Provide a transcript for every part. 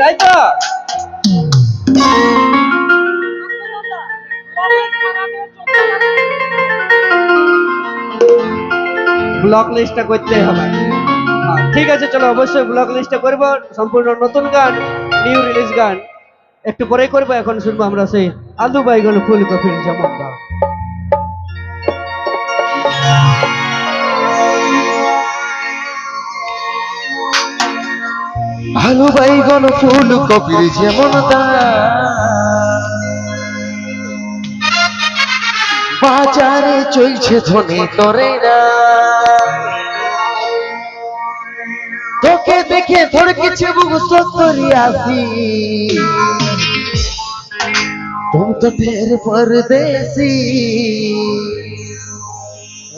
তাই তো ব্লক লিস্টটা করতে হবে। হ্যাঁ, ঠিক আছে চলো অবশ্যই ব্লক লিস্টটা করব। সম্পূর্ণ নতুন গান নিউ রিলিজ গান। একটু পরে করব এখন শুনব আমরা সেই আলু বাইগন ফুলকপির যেমন ভালো বাইগন ফুল কপির যেমন বাজারে চলছে ধনে তরে না তোকে দেখে ধরকেছে বুক সত্তরি আসি। তুমি তো ফের পরদেশি।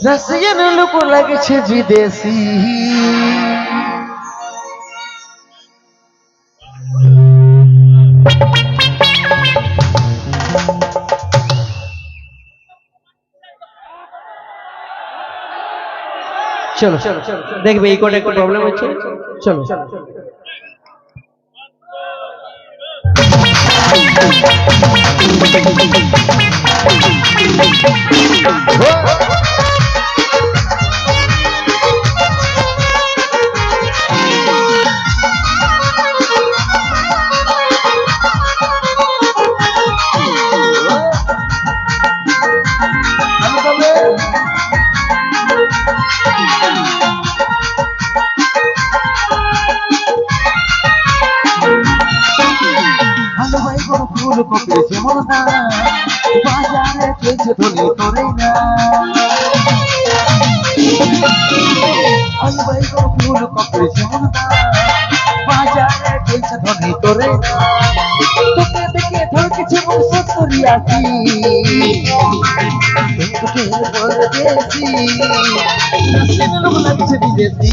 রাশিয়ান লোক লাগছে বিদেশি। চলো দেখবে এই কোডে একটু প্রবলেম হচ্ছে। চলো ভালো কপি যেমন না বাজারে চলছে ধনে তোরে না বড় ফুল কপি যেমন না বাজারে চলছে ধনে তোরে না তোকে দেখে ধরকেছে মন সত্তরি আসি তোকে পরদেশি রসিন লোক লাগছে বিদেশি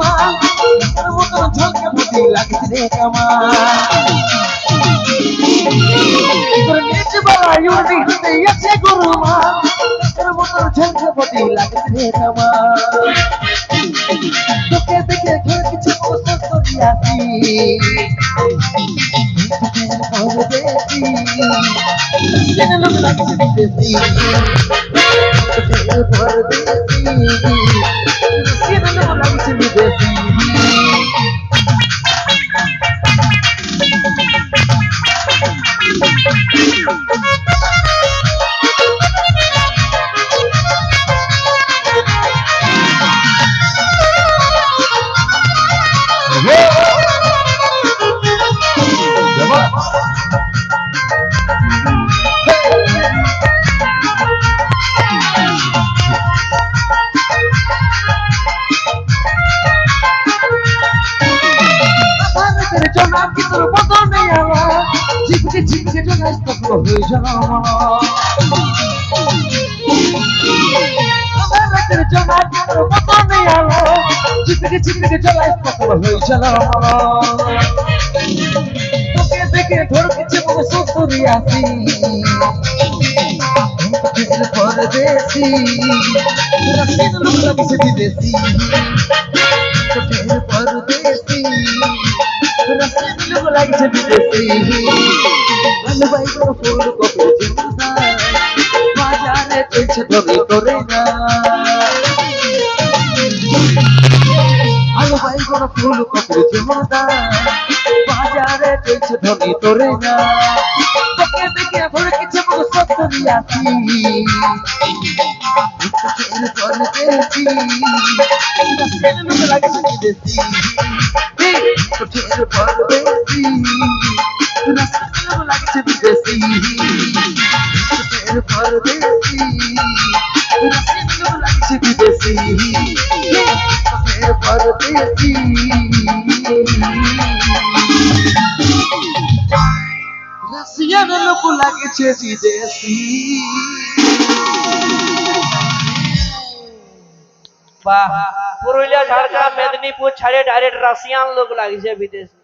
মা তোর মতো ঝলকে মতি লাগছে রে কামা তোর নেট বালায়ুর নিতে এসে গরু মা তোর মতো ঝলকে মতি লাগছে রে কামা তোকে দেখে ঘর কিছু পছন্দ করিয়াছি পরদেশি সেনে লোক লাগছে বিদেশি পরদেশি সেনে লোক লাগছে জন্য কি তোর বদনে আমার ঝিককে ঝিককে জন্য স্তব্ধ হয়ে যাওয়া আমাদের জন্য কি তোর বদনে আমার ঝিককে ঝিককে জন্য স্তব্ধ হয়ে যাওয়া তোকে দেখে ধর কিছু মনে সুন্দরী আসি। পরদেশি রসিন লোক লাগছে বিদেশি তোকে পরদেশি রসিন লোক লাগছে বিদেশি ভালো ভাই বড় ফুল কপে জিন্দা বাজারে চলছে ধরে তোরে না ভালো ভাই বড় ফুল কপে জিন্দা বাজারে চলছে ধরে তোরে না তোকে দেখে ভরে কিছু মন লাগছে বিদেশি বাহ। পুরুলিয়া ঝাড়গ্রাম মেদিনীপুর ছাড়ে ডাইরেক্ট রাশিয়ান লোক লাগছে বিদেশে।